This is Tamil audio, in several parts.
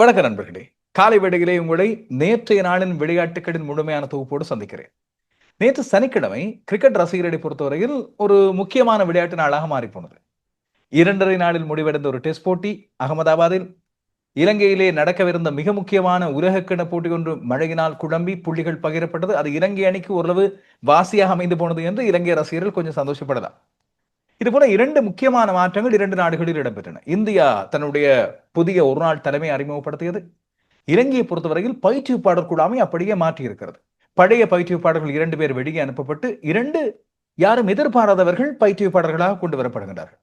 வணக்க நண்பர்களே காலை வேளையிலே உங்களை நேற்றைய நாளின் விளையாட்டுகளின் முழுமையான தொகுப்போடு சந்திக்கிறேன். நேற்று சனிக்கிழமை கிரிக்கெட் ரசிகர்களை பொறுத்தவரையில் ஒரு முக்கியமான விளையாட்டு நாளாக மாறிப்போனது. இரண்டரை நாளில் முடிவடைந்த ஒரு டெஸ்ட் போட்டி அகமதாபாத்தில் இலங்கையிலே நடக்கவிருந்த மிக முக்கியமான உலகக்கிண போட்டி ஒன்று மழையினால் குழம்பி புள்ளிகள் பகிரப்பட்டது. அது இலங்கை அணிக்கு ஓரளவு வாசியாக அமைந்து போனது என்று இலங்கை ரசிகர்கள் கொஞ்சம் சந்தோஷப்படலாம். இதுபோல இரண்டு முக்கியமான மாற்றங்கள் இரண்டு நாடுகளில் இடம்பெற்றன. இந்தியா தன்னுடைய புதிய ஒரு நாள் தலைமை அறிமுகப்படுத்தியது. இலங்கையை பொறுத்தவரையில் பயிற்றுவிப்பாளர் கூடாமை அப்படியே மாற்றி இருக்கிறது பழைய பயிற்றுவிப்பாளர்கள் இரண்டு பேர் வெளியே அனுப்பப்பட்டு இரண்டு யாரும் எதிர்பாராதவர்கள் பயிற்றுவிப்பாளர்களாக கொண்டு வரப்படுகின்றார்கள்.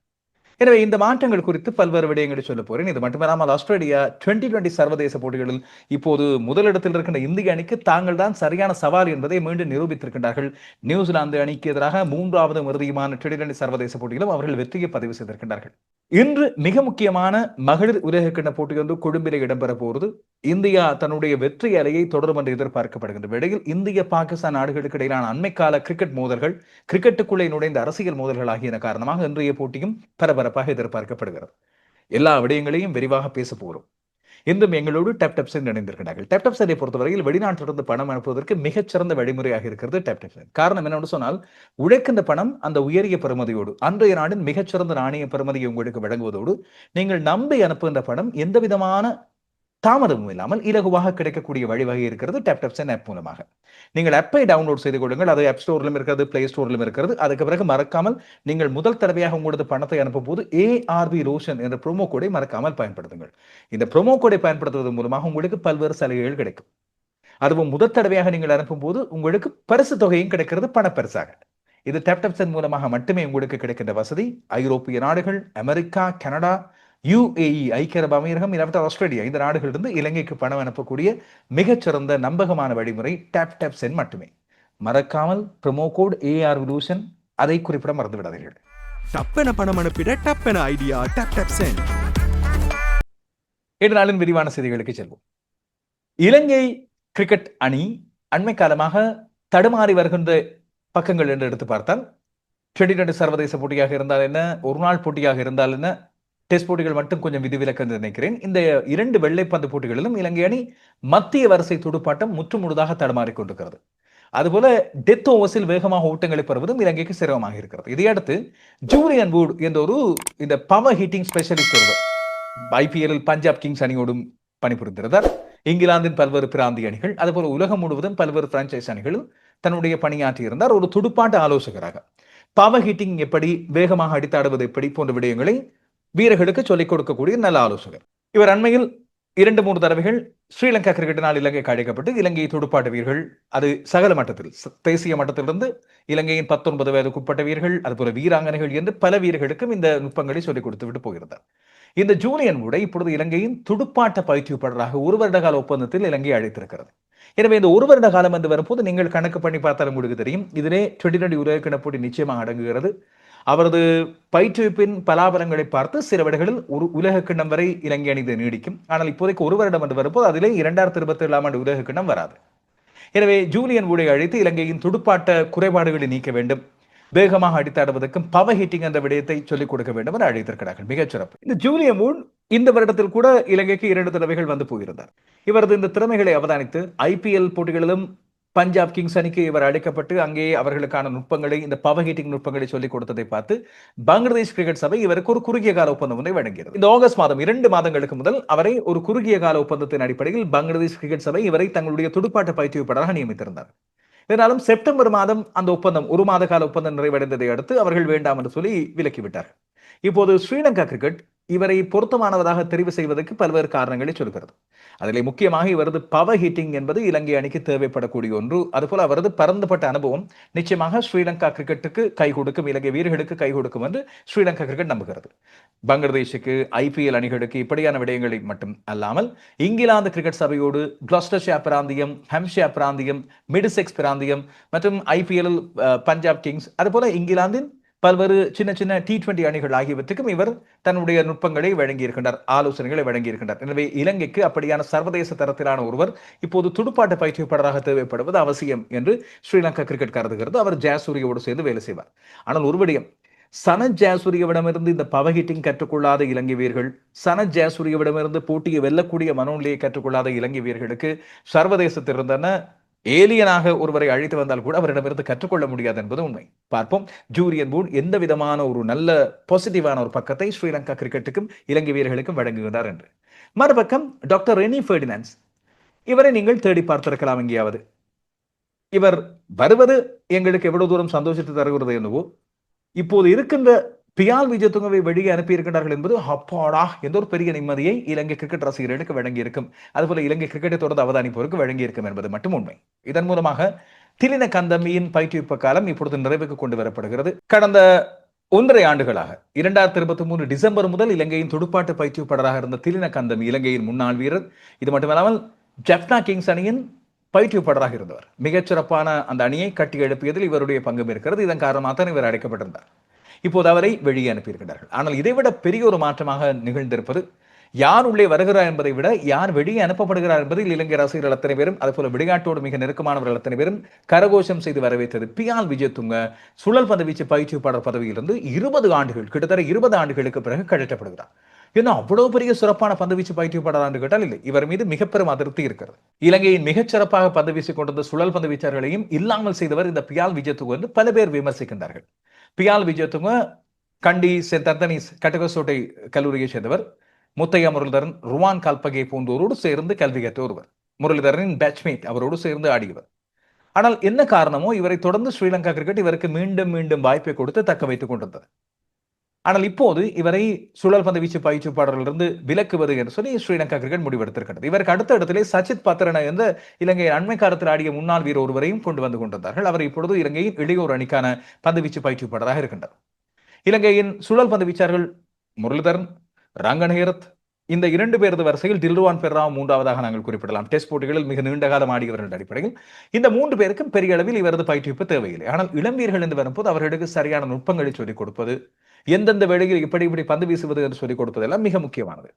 எனவே இந்த மாற்றங்கள் குறித்து பல்வேறு விடயங்களை சொல்ல போறேன். இது மட்டுமில்லாமல் ஆஸ்திரேலியா டுவெண்ட்டி டுவெண்ட்டி சர்வதேச போட்டிகளில் இப்போது முதலிடத்தில் இருக்கின்ற இந்திய அணிக்கு தாங்கள் தான் சரியான சவால் என்பதை மீண்டும் நிரூபித்திருக்கின்றார்கள். நியூசிலாந்து அணிக்கு எதிராக மூன்றாவது இறுதியுமான டுவெண்டி டுவெண்ட்டி சர்வதேச போட்டியிலும் அவர்கள் வெற்றியை பதிவு செய்திருக்கின்றார்கள். இன்று மிக முக்கியமான மகளிர் உலகக்கிண்ண போட்டி வந்து கொழும்பிலே இடம்பெற போகிறது. இந்தியா தன்னுடைய வெற்றி அலையை தொடரும் என்று எதிர்பார்க்கப்படுகின்ற வேளையில் இந்திய பாகிஸ்தான் நாடுகளுக்கு இடையிலான அண்மைக்கால கிரிக்கெட் மோதல்கள் கிரிக்கெட்டுக்குள்ளே நுழைந்த அரசியல் மோதல்கள் ஆகியன காரணமாக இன்றைய போட்டியும் பரபரப்பாக எதிர்பார்க்கப்படுகிறது. எல்லா விடயங்களையும் விரிவாக பேச போகிறோம் இன்றும் எங்களோடு டேப்டப் டெப்சன் இணைந்திருக்கிறார்கள். டேப்டப் டெப்சனை பொறுத்தவரையில் வெளிநாட்டிலிருந்து பணம் அனுப்புவதற்கு மிகச்சிறந்த வழிமுறையாக இருக்கிறது டேப்டப் டெப்சன் காரணம் என்னன்னு சொன்னால் உழைக்கின்ற பணம் அந்த உயரிய பெறுமதியோடு அன்றைய நாடின் மிகச்சிறந்த நாணய பெறுமதியை உங்களுக்கு வழங்குவதோடு நீங்கள் நம்பி அனுப்புகின்ற பணம் எந்த விதமான தாமதமும் இல்லாமல் இலகுவாக கிடைக்கக்கூடிய வழிவகை இருக்கிறது டேப் சென் ஆப் மூலமாக. நீங்கள் ஆப்பை டவுன்லோட் செய்து கொள்ளுங்கள். அது ஆப் ஸ்டோர்லும் இருக்கிறது பிளே ஸ்டோர்லும் இருக்கிறது. அதுக்கு பிறகு மறக்காமல் நீங்கள் முதல் தடவையாக உங்களது பணத்தை அனுப்பும் போது ஏஆர்பி ரோஷன் என்ற ப்ரோமோ கோடை மறக்காமல் பயன்படுத்துங்கள். இந்த ப்ரோமோ கோடை பயன்படுத்துவதன் மூலமாக உங்களுக்கு பல்வேறு சலுகைகள் கிடைக்கும். அதுவும் முதல் தடவையாக நீங்கள் அனுப்பும் போது உங்களுக்கு பரிசு தொகையும் கிடைக்கிறது பணப்பரிசாக. இது டெப்டப்சன் மூலமாக மட்டுமே உங்களுக்கு கிடைக்கின்ற வசதி. ஐரோப்பிய நாடுகள் அமெரிக்கா கனடா யுஏஇ ஐக்கிய அரபு அமீரகம் இல்லாவிட்டால் ஆஸ்திரேலியா இந்த நாடுகளிலிருந்து இலங்கைக்கு பணம் அனுப்பக்கூடிய மிகச்சிறந்த நம்பகமான வழிமுறை டேப் டேப் சென் மட்டுமே. மறக்காமல் ப்ரொமோ கோட் ஏஆர் லூஷன் அதை குறிப்பிட மறந்து விடாதீர்கள் டப்பென பணம் அனுப்பிட டப்பென ஐடியா டப் டப் சென்ட் இன்று நாளின் விரிவான செய்திகளுக்கு செல்வோம். இலங்கை கிரிக்கெட் அணி அண்மை காலமாக தடுமாறி வருகின்ற பக்கங்கள் என்று எடுத்து பார்த்தால் டுவெண்டி டுவெண்டி சர்வதேச போட்டியாக இருந்தால் என்ன ஒரு நாள் போட்டியாக இருந்தால் என்ன டெஸ்ட் போட்டிகள் மட்டும் கொஞ்சம் விதிவிலக்கு நினைக்கிறேன். இந்த இரண்டு வெள்ளைப்பந்து போட்டிகளிலும் இலங்கை அணி மத்திய வரிசை துடுப்பாட்டம் முற்றுமுழுதாக தடுமாறிக் கொண்டிருக்கிறது. அதுபோல டெத் ஓவர்ஸில் வேகமாக ஓட்டங்களை பெறுவதும் இலங்கைக்கு சிரமமாக இருக்கிறது. இதையடுத்து ஜூலியன் வூட் என்ற ஒரு இந்த பவர் ஹீட்டிங் ஸ்பெஷலிஸ்ட் ஒருவர் ஐபிஎல்லில் பஞ்சாப் கிங்ஸ் அணியோடும் பணிபுரிந்திருந்தார். இங்கிலாந்தின் பல்வேறு பிராந்திய அணிகள் அதுபோல உலகம் முழுவதும் பல்வேறு பிரான்ச்சைஸ் அணிகளும் தன்னுடைய பணியாற்றி இருந்தார் ஒரு துடுப்பாட்ட ஆலோசகராக. பவர் ஹீட்டிங் எப்படி வேகமாக அடித்தாடுவது எப்படி போன்ற விடயங்களை வீரர்களுக்கு சொல்லிக் கொடுக்கக்கூடிய நல்ல ஆலோசகர். இவர் அண்மையில் இரண்டு மூன்று தடவைகள் ஸ்ரீலங்கா கிரிக்கெட்டினால் இலங்கைக்கு அழைக்கப்பட்டு இலங்கை துடுப்பாட்ட வீரர்கள் அது சகல மட்டத்தில் தேசிய மட்டத்திலிருந்து இலங்கையின் பத்தொன்பது வயதுக்குட்பட்ட வீரர்கள் அதுபோல வீராங்கனைகள் என்று பல வீரர்களுக்கும் இந்த நுட்பங்களை சொல்லிக் கொடுத்து விட்டு போயிருந்தார். இந்த ஜூனியன் கூட இப்பொழுது இலங்கையின் துடுப்பாட்ட பயிற்சியாளராக ஒரு வருட கால ஒப்பந்தத்தில் இலங்கை அழைத்திருக்கிறது. எனவே இந்த ஒரு வருட காலம் என்று வரும்போது நீங்கள் கணக்கு பண்ணி பார்த்தாலும் உங்களுக்கு தெரியும். இதிலே டுவெண்டி டுவெண்டி உலக போட்டி நிச்சயமாக அடங்குகிறது. அவரது பயிற்றுவிப்பின் பலாபலங்களை பார்த்து சில விடைகளில் ஒரு உலக கிண்ணம் வரை இலங்கை அணி இது நீடிக்கும். ஆனால் இப்போதைக்கு ஒரு வருடம் என்று வரும்போது அதிலே இரண்டாயிரத்தி இருபத்தி ஏழாம் ஆண்டு உலக கிண்ணம் வராது. எனவே ஜூலியன் ஊடை அழைத்து இலங்கையின் துடுப்பாட்ட குறைபாடுகளை நீக்க வேண்டும். வேகமாக அடித்தாடுவதற்கும் பவர் ஹீட்டிங் என்ற விடயத்தை சொல்லிக் கொடுக்க வேண்டும் என அழைத்திருக்கிறார்கள். மிகச் சிறப்பு. இந்த ஜூலியன் வூட் இந்த வருடத்தில் கூட இலங்கைக்கு இரண்டு தடவைகள் வந்து போயிருந்தார். இவரது இந்த திறமைகளை அவதானித்து ஐபிஎல் போட்டிகளிலும் பஞ்சாப் கிங்ஸ் அணிக்கு இவர் அழைக்கப்பட்டு அங்கே அவர்களுக்கான நுட்பங்களை இந்த பவர் ஹீட்டிங் நுட்பங்களை சொல்லிக் கொடுத்ததை பார்த்து பங்களாதேஷ் கிரிக்கெட் சபை இவருக்கு ஒரு குறுகிய கால ஒப்பந்தம் ஒன்றை வழங்கியது. இந்த ஆகஸ்ட் மாதம் இரண்டு மாதங்களுக்கு முதல் அவரை ஒரு குறுகிய கால ஒப்பந்தத்தின் அடிப்படையில் பங்களாதேஷ் கிரிக்கெட் சபை இவரை தங்களுடைய துடுப்பாட்ட பயிற்றுவிப்பாளராக நியமித்திருந்தார். இதனாலும் செப்டம்பர் மாதம் அந்த ஒப்பந்தம் ஒரு மாத கால ஒப்பந்தம் நிறைவடைந்ததை அடுத்து அவர்கள் வேண்டாம் என்று சொல்லி விலக்கிவிட்டார் இப்போது ஸ்ரீலங்கா கிரிக்கெட் இவரை பொருத்தமானவராக தெரிவு செய்வதற்கு பல்வேறு காரணங்களை சொல்கிறது. அதில் முக்கியமாக இவரது பவர் ஹீட்டிங் என்பது இலங்கை அணிக்கு தேவைப்படக்கூடிய ஒன்று. அதுபோல் அவரது பரந்துபட்ட அனுபவம் நிச்சயமாக ஸ்ரீலங்கா கிரிக்கெட்டுக்கு கை கொடுக்கும் இலங்கை வீரர்களுக்கு கை கொடுக்கும் என்று ஸ்ரீலங்கா கிரிக்கெட் நம்புகிறது. பங்களாதேஷுக்கு ஐபிஎல் அணிகளுக்கு இப்படியான விடயங்களை மட்டும் அல்லாமல் இங்கிலாந்து கிரிக்கெட் சபையோடு கிளாஸ்டர்ஷியா பிராந்தியம் ஹம்ஷியா பிராந்தியம் மிடிசெக்ஸ் பிராந்தியம் மற்றும் ஐபிஎல் பஞ்சாப் கிங்ஸ் அதுபோல இங்கிலாந்தின் பல்வேறு சின்ன சின்ன டி டுவெண்டி அணிகள் ஆகியவற்றுக்கும் இவர் தன்னுடைய நுட்பங்களை வழங்கியிருக்கின்றார் ஆலோசனைகளை வழங்கியிருக்கின்றார். எனவே இலங்கைக்கு அப்படியான சர்வதேச தரத்திலான ஒருவர் இப்போது துடுப்பாட்ட பயிற்சியாளராக தேவைப்படுவது அவசியம் என்று ஸ்ரீலங்கா கிரிக்கெட் கருதுகிறது அவர் ஜெயசூரியோடு சேர்ந்து வேலை செய்வார். ஆனால் ஒரு விடயம் சனத் ஜெயசூரியவிடமிருந்து இந்த பவர் ஹிட்டிங் கற்றுக்கொள்ளாத இலங்கை வீரர்கள் சனத் ஜெயசூரியவிடமிருந்து போட்டியை வெல்லக்கூடிய மனோநிலையை கற்றுக்கொள்ளாத இலங்கை வீரர்களுக்கு சர்வதேசத்திலிருந்தன ஏலியனாக ஒருவரை அழைத்து வந்தால் கூட அவரிடமிருந்து கற்றுக்கொள்ள முடியாது என்பது உண்மை. பார்ப்போம். ஜூரியன் பூன் எந்த விதமான ஒரு நல்ல பாசிட்டிவான ஒரு பக்கத்தை ஸ்ரீலங்கா கிரிக்கெட்டுக்கும் இலங்கை வீரர்களுக்கும் வழங்குகிறார் என்று. மறுபக்கம் டாக்டர் ரெனி ஃபெர்டினான்ஸ். இவரை நீங்கள் தேடி பார்த்திருக்கலாம் எங்கேயாவது. இவர் வருவது எங்களுக்கு எவ்வளவு தூரம் சந்தோஷத்தை தருகிறது என்னவோ இப்போது இருக்கின்ற பியால் விஜயதுங்கவை வெளியே அனுப்பியிருக்கிறார்கள் என்பது அப்பாடா எந்த ஒரு பெரிய நிம்மதியை இலங்கை கிரிக்கெட் ரசிகர்களுக்கு வழங்கியிருக்கும். அதுபோல இலங்கை கிரிக்கெட்டை தொடர்ந்து அவதானிப்பவருக்கு வழங்கியிருக்கும் என்பது மட்டும் உண்மை. இதன் மூலமாக திலின கந்தமியின் பயிற்றுவிப்பு காலம் இப்பொழுது நிறைவுக்கு கொண்டு வரப்படுகிறது. கடந்த ஒன்றரை ஆண்டுகளாக இரண்டாயிரத்தி இருபத்தி மூணு டிசம்பர் முதல் இலங்கையின் துடுப்பாட்டு பயிற்றுவிப்பாளராக இருந்த திலின கந்தமி இலங்கையின் முன்னாள் வீரர். இது மட்டுமல்லாமல் ஜப்னா கிங்ஸ் அணியின் பயிற்றுவிப்பாளராக இருந்தவர். மிகச்சிறப்பான அந்த அணியை கட்டி எழுப்பியதில் இவருடைய பங்கும் இருக்கிறது. இதன் காரணமாக தான் இவர் அழைக்கப்பட்டிருந்தார். இப்போது அவரை வெளியே அனுப்பியிருக்கிறார்கள் ஆனால் இதைவிட பெரிய ஒரு மாற்றமாக நிகழ்ந்திருப்பது யார் உள்ளே வருகிறார் என்பதை விட யார் வெளியே அனுப்பப்படுகிறார் என்பதில் இலங்கை ரசிகர்கள் அத்தனை பேரும் அதுபோல விளையாட்டோடு மிக நெருக்கமானவர்கள் அத்தனை பேரும் கரகோஷம் செய்து வரவேற்றது. பியால் விஜயத்துங்க சுழல் பந்து வீச்சு பயிற்சிப்பாளர் பதவியிலிருந்து இருபது ஆண்டுகள் கிட்டத்தட்ட இருபது ஆண்டுகளுக்கு பிறகு கழட்டப்படுகிறார் ஏன்னா அவ்வளவு பெரிய சிறப்பான பந்துவீச்சு வீச்சு என்று கேட்டால் இல்லை. இவர் மீது மிக பெரும் அதிருப்தி இருக்கிறது. இலங்கையின் மிகச் சிறப்பாக பந்து வீசிக் கொண்டிருந்த சுழல் பந்து வீச்சாளர்களையும் இல்லாமல் செய்தவர் இந்த பியால் விஜயத்துக்கு வந்து பல பேர் விமர்சிக்கின்றார்கள். பியால் விஜயத்துங்க கண்டி சென்ட் கட்டகசோட்டை கல்லூரியைச் சேர்ந்தவர். முத்தையா முரளிதரன் ருவான் கல்பகை போன்றோரோடு சேர்ந்து கல்வி கற்ற ஒருவர். முரளிதரனின் பேட்ச்மேட் அவரோடு சேர்ந்து ஆடியவர். ஆனால் என்ன காரணமோ இவரை தொடர்ந்து ஸ்ரீலங்கா கிரிக்கெட் இவருக்கு மீண்டும் மீண்டும் வாய்ப்பை கொடுத்து தக்க வைத்துக் கொண்டிருந்தது. ஆனால் இப்போது இவரை சுழல் பந்து வீச்சு பயிற்சிப்பாளரிலிருந்து விலக்குவது என்று சொல்லி ஸ்ரீலங்கா கிரிக்கெட் முடிவெடுத்திருக்கிறது. இவருக்கு அடுத்த இடத்திலே சச்சித் பத்திரன என்ற இலங்கை அண்மை காலத்தில் ஆடிய முன்னாள் வீரர் ஒருவரையும் கொண்டு வந்து கொண்டிருந்தார்கள். அவர் இப்பொழுது இலங்கையின் இளையோர் அணிக்கான பந்து வீச்சு பயிற்சிப்பாளராக இருக்கின்றார். இலங்கையின் சுழல் பந்து வீச்சார்கள் முரளிதரன் ரங்கநேரத் இந்த இரண்டு பேரது வரிசையில் டில்ருவான் பெர்ராவ் மூன்றாவதாக நாங்கள் குறிப்பிடலாம். டெஸ்ட் போட்டிகளில் மிக நீண்ட காலம் ஆடியவர்கள் அடிப்படையில் இந்த மூன்று பேருக்கும் பெரிய அளவில் இவரது பயிற்றுவிப்பு தேவையில்லை. ஆனால் இளம் வீரர்கள் என்று வரும்போது அவர்களுக்கு சரியான நுட்பங்களை சொல்லிக் கொடுப்பது எந்தெந்த வேளையில் இப்படி இப்படி பந்து வீசுவது என்று சொல்லிக் கொடுப்பதெல்லாம் மிக முக்கியமானது.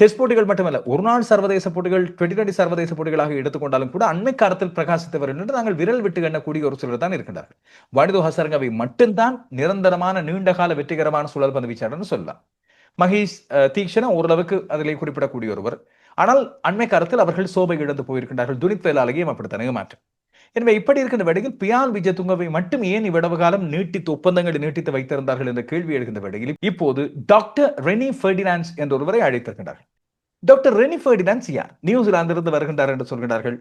டெஸ்ட் போட்டிகள் மட்டுமல்ல ஒரு நாள் சர்வதேச போட்டிகள் டுவெண்டி டுவெண்டி சர்வதேச போட்டிகளாக எடுத்துக்கொண்டாலும் கூட அண்மை காலத்தில் பிரகாசித்தவர் என்று நாங்கள் விரல் விட்டு எண்ணக்கூடிய ஒரு சிலர் தான் இருக்கின்றார்கள். வனிதோ ஹசரங்கவை மட்டும்தான் நிரந்தரமான நீண்டகால வெற்றிகரமான சுழல் பந்து வீச்சாளர்னு சொல்லலாம். மகேஷ் தீக்ஷண ஓரளவுக்கு அதிலே குறிப்பிடக்கூடிய ஒருவர். ஆனால் அண்மை காலத்தில் அவர்கள் சோபை இழந்து போயிருக்கின்றார்கள். துணித் வேலாளையும் அப்படித்தானே மாற்றம். எனவே இப்படி இருக்கின்ற வேளையில் பியால் விஜயதுங்கவை மட்டும் ஏன் இவ்வளவு காலம் நீட்டித்து ஒப்பந்தங்களை நீட்டித்து வைத்திருந்தார்கள் என்ற கேள்வி எழுகின்ற வேளையில் இப்போது டாக்டர் ரெனி ஃபெர்டினான்ஸ் என்ற ஒருவரை அழைத்திருக்கின்றார்கள் டாக்டர் ரெனி ஃபெர்டினான்ஸ் யார்? நியூசிலாந்திலிருந்து வருகின்றார் என்று சொல்கிறார்கள்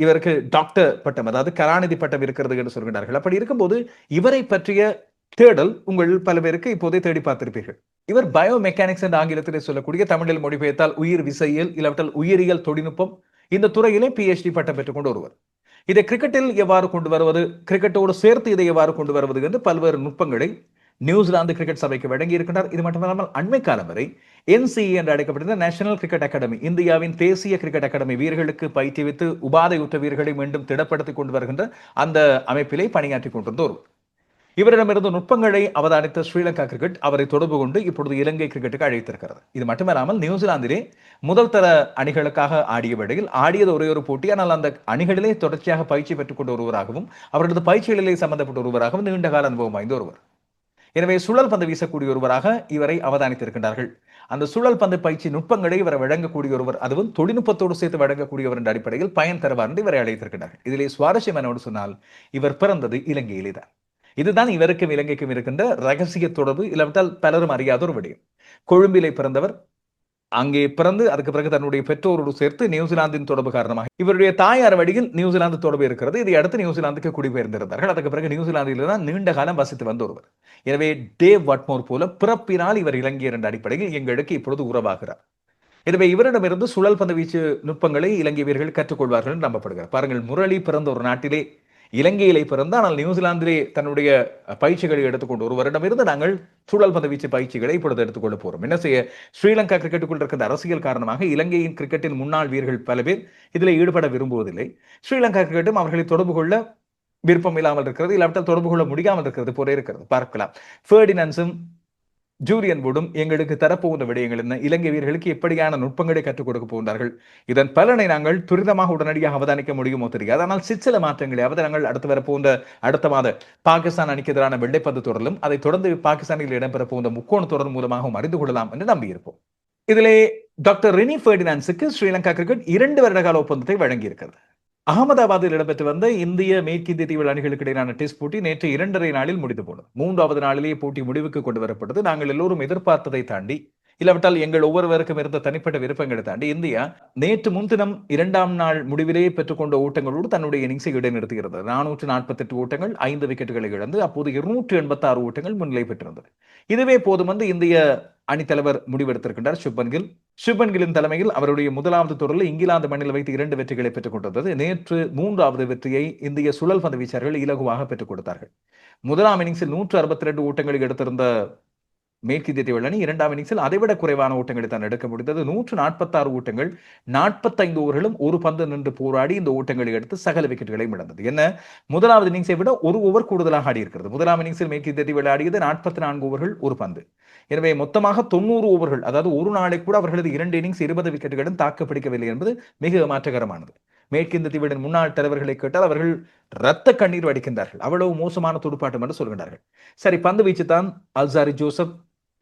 இவருக்கு டாக்டர் பட்டம் அதாவது கலாநிதி பட்டம் இருக்கிறது என்று சொல்கிறார்கள் அப்படி இருக்கும்போது இவரை பற்றிய தேடல் உங்கள் பல பேருக்கு இப்போதே தேடி பார்த்திருப்பீர்கள். இவர் பயோ மெக்கானிக்ஸ் என்ற ஆங்கிலத்திலே சொல்லக்கூடிய தமிழில் மொழிபெயர்த்தால் உயிர் விசையியல் இல்லாவிட்டால் உயிரியல் தொழில்நுட்பம் இந்த துறையிலே பிஹெச்டி பட்டம் பெற்றுக்கொண்டு ஒருவர். இதை கிரிக்கெட்டில் எவ்வாறு கொண்டு வருவது? கிரிக்கெட்டோடு சேர்த்து இதை எவ்வாறு கொண்டு வருவது என்று பல்வேறு நுட்பங்களை நியூசிலாந்து கிரிக்கெட் சபைக்கு வழங்கி இருக்கின்றார். இது மட்டுமல்லாமல் அண்மை காலம் வரை என்சிஏ என்று அழைக்கப்பட்டிருந்த நேஷனல் கிரிக்கெட் அகாடமி இந்தியாவின் தேசிய கிரிக்கெட் அகாடமி வீரர்களுக்கு பயிற்றுவித்து உபாதையுற்ற வீரர்களை மீண்டும் திடப்படுத்திக் கொண்டு வருகின்ற அந்த அமைப்பிலே பணியாற்றி கொண்டிருந்தோர். இவரிடமிருந்து நுட்பங்களை அவதானித்த ஸ்ரீலங்கா கிரிக்கெட் அவரை தொடர்பு கொண்டு இப்பொழுது இலங்கை கிரிக்கெட்டுக்கு அழைத்திருக்கிறது. இது மட்டுமல்லாமல் நியூசிலாந்திலே முதல் தர அணிகளுக்காக ஆடிய வேளையில் ஆடியது ஒரே ஒரு போட்டி. ஆனால் அந்த அணிகளிலே தொடர்ச்சியாக பயிற்சி பெற்றுக் கொண்ட ஒருவராகவும் அவரது பயிற்சிகளிலே சம்பந்தப்பட்ட ஒருவராகவும் நீண்டகால அனுபவம் வாய்ந்த ஒருவர். எனவே சுழல் பந்து வீசக்கூடிய ஒருவராக இவரை அவதானித்திருக்கின்றார்கள். அந்த சுழல் பந்து பயிற்சி நுட்பங்களை இவரை வழங்கக்கூடிய ஒருவர் அதுவும் தொழில்நுட்பத்தோடு சேர்த்து வழங்கக்கூடியவர் என்ற அடிப்படையில் பயன் தருவார் என்று இவரை அழைத்திருக்கிறார்கள் இதிலே சுவாரஸ்யம் என்னோடு சொன்னால் இவர் பிறந்தது இலங்கையிலே தான் இதுதான் இவருக்கும் இலங்கைக்கும் இருக்கின்ற ரகசிய தொடர்பு. இல்லாவிட்டால் பலரும் அறியாத ஒரு விடயம். கொழும்பிலே பிறந்தவர் அங்கே பிறந்து அதுக்கு பிறகு தன்னுடைய பெற்றோரோடு சேர்த்து நியூசிலாந்தின் தொடர்பு காரணமாக இவருடைய தாயார் வழியில் நியூசிலாந்து தொடர்பு இருக்கிறது. இதை அடுத்து நியூசிலாந்துக்கு குடிபெயர்ந்திருந்தார்கள். அதுக்கு பிறகு நியூசிலாந்தில் தான் நீண்ட காலம் வசித்து வந்த ஒருவர். எனவே டேவ் வாட்மோர் போல பிறப்பினால் இவர் இலங்கையர் என்ற அடிப்படையில் எங்களுக்கு இப்பொழுது உறவாகிறார். எனவே இவரிடமிருந்து சுழல் பந்து வீச்சு நுட்பங்களை இலங்கை வீரர்கள் கற்றுக்கொள்வார்கள் என்று நம்பப்படுகிறார். பாருங்கள் முரளி பிறந்த ஒரு நாட்டிலே இலங்கையிலே பிறந்த ஆனால் நியூசிலாந்திலே தன்னுடைய பயிற்சிகளை எடுத்துக்கொண்டு ஒரு வருடம் இருந்து நாங்கள் சூழல் பந்து வீச்சு பயிற்சிகளை இப்பொழுது எடுத்துக்கொள்ள போறோம். என்ன செய்ய ஸ்ரீலங்கா கிரிக்கெட்டுக்குள் இருக்கிற அரசியல் காரணமாக இலங்கையின் கிரிக்கெட்டின் முன்னாள் வீரர்கள் பல பேர் இதில் ஈடுபட விரும்புவதில்லை. ஸ்ரீலங்கா கிரிக்கெட்டும் அவர்களை தொடர்பு கொள்ள விருப்பம் இல்லாமல் இருக்கிறது. இல்லாவிட்டால் தொடர்பு கொள்ள முடியாமல் இருக்கிறது போல இருக்கிறது. பார்க்கலாம். ஃபேர்டினன்ஸும் ஜூலியன் வுடும் எங்களுக்கு தரப்போகின்ற விடயங்கள் என்ன? இலங்கை வீரர்களுக்கு எப்படியான நுட்பங்களை கற்றுக் கொடுக்க போகின்றார்கள்? இதன் பலனை நாங்கள் துரிதமாக உடனடியாக அவதானிக்க முடியுமோ தெரியாது. ஆனால் சிற்சில மாற்றங்களை அவதானங்கள் அடுத்து வரப்போகின்ற அடுத்த மாத பாகிஸ்தான் அணிக்கு எதிரான வெள்ளைப்பந்து தொடரிலும் அதை தொடர்ந்து பாகிஸ்தானில் இடம்பெற போகின்ற முக்கோண தொடர் மூலமாகவும் அறிந்து கொள்ளலாம் என்று நம்பியிருப்போம். இதிலே டாக்டர் ரெனி ஃபெர்டினான்ஸுக்கு ஸ்ரீலங்கா கிரிக்கெட் இரண்டு வருட கால ஒப்பந்தத்தை வழங்கியிருக்கிறது. அகமதாபாத்தில் இடம்பெற்று வந்த இந்திய மேற்கிந்திய தீவு அணிகளுக்கு இடையிலான டெஸ்ட் போட்டி நேற்று இரண்டரை நாளில் முடிந்து போனது. மூன்றாவது நாளிலேயே போட்டி முடிவுக்கு கொண்டு வரப்பட்டது. நாங்கள் எல்லோரும் எதிர்பார்த்ததை தாண்டி இல்லாவிட்டால் எங்கள் ஒவ்வொருவருக்கும் இருந்த தனிப்பட்ட விருப்பங்களை தாண்டி இந்தியா நேற்று முன்தினம் இரண்டாம் நாள் முடிவிலேயே பெற்றுக்கொண்ட ஓட்டங்களோடு தன்னுடைய இன்னிங்ஸை இடைநிறுத்துகிறது நானூற்று நாற்பத்தெட்டு ஓட்டங்கள் ஐந்து விக்கெட்டுகளை இழந்து அப்போது இருநூற்று எண்பத்தி ஆறு ஓட்டங்கள் முன்னிலை பெற்றிருந்தது. இதுவே போதும் வந்து இந்திய அணித்தலைவர் முடிவெடுத்திருக்கின்றார் சுப்பன் கில். சுப்பன் கிலின் தலைமையில் அவருடைய முதலாவது தொடரில் இங்கிலாந்து மண்ணில் வைத்து இரண்டு வெற்றிகளை பெற்றுக் கொண்டிருந்தது நேற்று மூன்றாவது வெற்றியை இந்திய சுழல் பந்து வீச்சார்கள் இலகுவாக பெற்றுக் கொடுத்தார்கள். முதலாம் இன்னிங்ஸில் நூற்று அறுபத்தி ரெண்டு ஓட்டங்களை எடுத்திருந்த மேற்கிந்திய தீவு அணி இரண்டாம் இன்னிங்ஸில் அதைவிட குறைவான ஓட்டங்களை தான் எடுக்க முடிந்தது. நூற்று நாற்பத்தாறு ஓட்டங்கள் நாற்பத்தைந்து ஓவர்களும் ஒரு பந்து நின்று போராடி இந்த ஓட்டங்களை எடுத்து சகல விக்கெட்டுகளையும் இழந்தது. என்ன? முதலாவது இன்னிங்ஸை விட ஒரு ஓவர் கூடுதலாக ஆடி இருக்கிறது முதலாம் இன்னிங்ஸில் மேற்கிந்திய தீவு ஆடியது நாற்பத்தி நான்கு ஓவர்கள் ஒரு பந்து. எனவே மொத்தமாக தொண்ணூறு ஓவர்கள் அதாவது ஒரு நாளை கூட அவர்களது இரண்டு இன்னிங்ஸ் இருபது விக்கெட்டுகளும் தாக்கு பிடிக்கவில்லை என்பது மிக மாற்றகரமானது. மேற்கிந்திய தீவின் முன்னாள் தலைவர்களை கேட்டால் அவர்கள் ரத்த கண்ணீர் வடிக்கின்றார்கள். அவ்வளவு மோசமான துடுப்பாட்டம் என்று சொல்கின்றார்கள். சரி பந்து வீச்சு தான் அல்சாரி ஜோசப்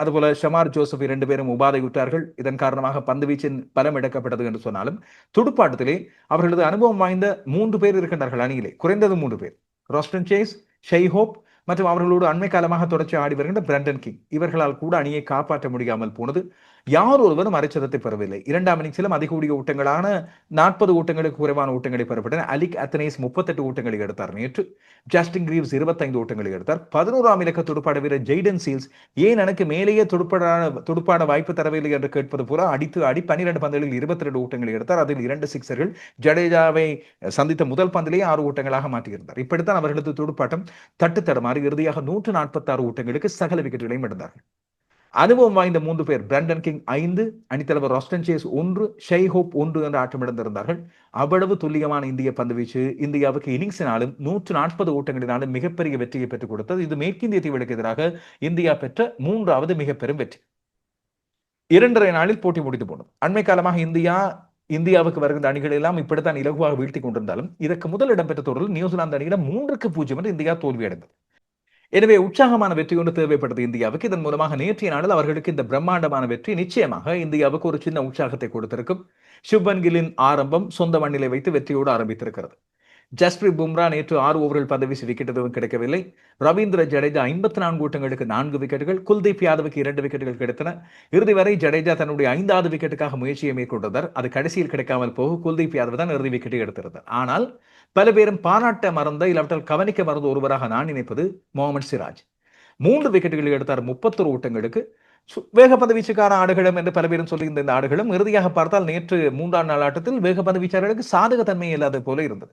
அதுபோல ஷமார் ஜோசப் இரண்டு பேரும் உபாதையுற்றார்கள். இதன் காரணமாக பந்து வீச்சின் பலம் எடுக்கப்பட்டது என்று சொன்னாலும் துடுப்பாட்டத்திலே அவர்களது அனுபவம் வாய்ந்த மூன்று பேர் இருக்கின்றார்கள் அணியிலே. குறைந்தது மூன்று பேர். ராஸ்டன் சேஸ் ஷெய்ஹோப் மற்றும் அவர்களோடு அண்மை காலமாக தொடர்ச்சி ஆடி வருகின்ற பிரண்டன் கிங் இவர்களால் கூட அணியை காப்பாற்ற முடியாமல் போனது. யார் ஒருவரும் அரைச்சதத்தை பெறவில்லை. இரண்டாம் இன்னிங்ஸிலும் அதிக கூடிய ஓட்டங்களான நாற்பது ஓட்டங்களுக்கு குறைவான ஓட்டங்களை பெறப்பட்டன. அலிக் அத்தனேஸ் முப்பத்தெட்டு ஓட்டங்களை எடுத்தார் நேற்று. ஜஸ்டின் கிரீவ்ஸ் இருபத்தைந்து ஓட்டங்களை எடுத்தார். பதினோராம் இலக்க துடுப்பாட வீரர் ஜெய்டன் சீல்ஸ் ஏன் எனக்கு மேலேயே துடுப்பாட துடுப்பாட வாய்ப்பு தரவில்லை என்று கேட்பது பூரா அடித்து ஆடி பன்னிரண்டு பந்துகளில் இருபத்தி ரெண்டு ஓட்டங்களை எடுத்தார். அதில் இரண்டு சிக்ஸர்கள் ஜடேஜாவை சந்தித்த முதல் பந்திலேயே ஆறு ஓட்டங்களாக மாற்றியிருந்தார். இப்படித்தான் அவர்களது துடுப்பாட்டம் தட்டு தடுமாறி இறுதியாக நூற்று நாற்பத்தாறு ஓட்டங்களுக்கு சகல விக்கெட்டுகளையும் எடுத்தார்கள். அனுபவம் வாய்ந்த மூன்று பேர் பிரண்டன் கிங் ஐந்து அணித்தலைவர் ராஸ்டன் சேஸ் ஒன்று ஷை ஹோப் ஒன்று என்று ஆட்டமிழந்திருந்தார்கள். அவ்வளவு துல்லியமான இந்திய பந்துவீச்சு இந்தியாவுக்கு இன்னிங்ஸினாலும் நூற்று நாற்பது ஓட்டங்களினாலும் மிகப்பெரிய வெற்றியை பெற்றுக் கொடுத்தது. இது மேற்கிந்திய தீவுகளுக்கு எதிராக இந்தியா பெற்ற மூன்றாவது மிக பெரும் வெற்றி. இரண்டரை நாளில் போட்டி முடித்து போனது. அண்மை காலமாக இந்தியா இந்தியாவுக்கு வருகின்ற அணிகள் எல்லாம் இப்படித்தான் இலகுவாக வீழ்த்தி கொண்டிருந்தாலும் இதற்கு முதல் இடம்பெற்ற தொடரில் நியூசிலாந்து அணியிடம் மூன்றுக்கு பூஜ்ஜியம் என்று இந்தியா தோல்வியடைந்தது. எனவே உற்சாகமான வெற்றி ஒன்று தேவைப்பட்டது இந்தியாவுக்கு. இதன் மூலமாக நேற்றைய நாளில் அவர்களுக்கு இந்த பிரம்மாண்டமான வெற்றி நிச்சயமாக இந்தியாவுக்கு ஒரு சின்ன உற்சாகத்தை கொடுத்திருக்கும். சுப்மன் கில்லின் ஆரம்பம் சொந்த மண்ணிலை வைத்து வெற்றியோடு ஆரம்பித்திருக்கிறது. ஜஸ்பிரீத் பும்ரா நேற்று ஆறு ஓவர்கள் பந்து வீசி விக்கெட் எதுவும் கிடைக்கவில்லை. ரவீந்திர ஜடேஜா ஐம்பத்தி நான்கு ஓட்டங்களுக்கு நான்கு விக்கெட்டுகள் குல்தீப் யாதவுக்கு இரண்டு விக்கெட்டுகள் கிடைத்தன. இறுதி வரை ஜடேஜா தன்னுடைய ஐந்தாவது விக்கெட்டுக்காக முயற்சியை மேற்கொண்டிருந்தார். அது கடைசியில் கிடைக்காமல் போக குல்தீப் யாதவ் தான் இறுதி விக்கெட்டை எடுத்திருந்தார். ஆனால் பல பேரும் பாராட்ட மறந்த இல்லாவிட்டால் கவனிக்க மறந்த ஒருவராக நான் நினைப்பது முகமது சிராஜ். மூன்று விக்கெட்டுகள் எடுத்தார் முப்பத்தொரு ஓட்டங்களுக்கு. வேகப்பந்து வீச்சுக்கான ஆடுகளம் என்று பல பேரும் சொல்லியிருந்த இந்த ஆடுகளும் இறுதியாக பார்த்தால் நேற்று மூன்றாம் நாள் ஆட்டத்தில் வேகப்பந்து வீச்சாளர்களுக்கு சாதகத்தன்மை இல்லாத போல இருந்தது.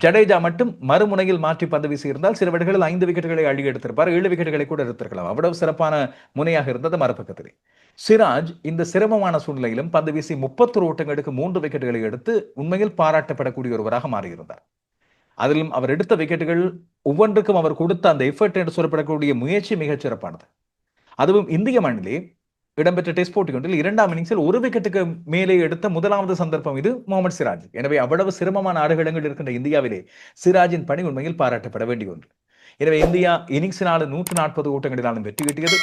ஜடேஜா மட்டும் மறுமுனையில் மாற்றி பந்து வீசி இருந்தால் சில விடங்களில் ஐந்து விக்கெட்டுகளை அள்ளி எடுத்திருப்பார் ஏழு விக்கெட்டுகளை கூட எடுத்திருக்கலாம். அவ்வளவு சிறப்பான முனையாக இருந்தது மறுபக்கத்திலே. சிராஜ் இந்த சிரமமான சூழ்நிலையிலும் பந்து வீசி முப்பத்தொரு ஓட்டங்களுக்கு மூன்று விக்கெட்டுகளை எடுத்து உண்மையில் பாராட்டப்படக்கூடிய ஒருவராக மாறியிருந்தார். அதிலும் அவர் எடுத்த விக்கெட்டுகள் ஒவ்வொன்றுக்கும் அவர் கொடுத்த அந்த எஃபர்ட் என்று சொல்லப்படக்கூடிய முயற்சி மிகச் சிறப்பானது. அதுவும் இந்திய மண்ணிலே இடம்பெற்ற டெஸ்ட் போட்டி ஒன்றில் இரண்டாம் இன்னிங்ஸில் ஒரு விக்கெட்டுக்கு மேலே எடுத்த முதலாவது சந்தர்ப்பம் இது முகமது சிராஜ். எனவே அவ்வளவு சிரமமான ஆடுகளங்கள் இருக்கின்ற இந்தியாவிலே சிராஜின் பணி உண்மையில் பாராட்டப்பட வேண்டிய ஒன்று. எனவே இந்தியா இன்னிங்ஸினாலும் நூற்று நாற்பது ஓட்டங்களினாலும் வெற்றி கிட்டியது.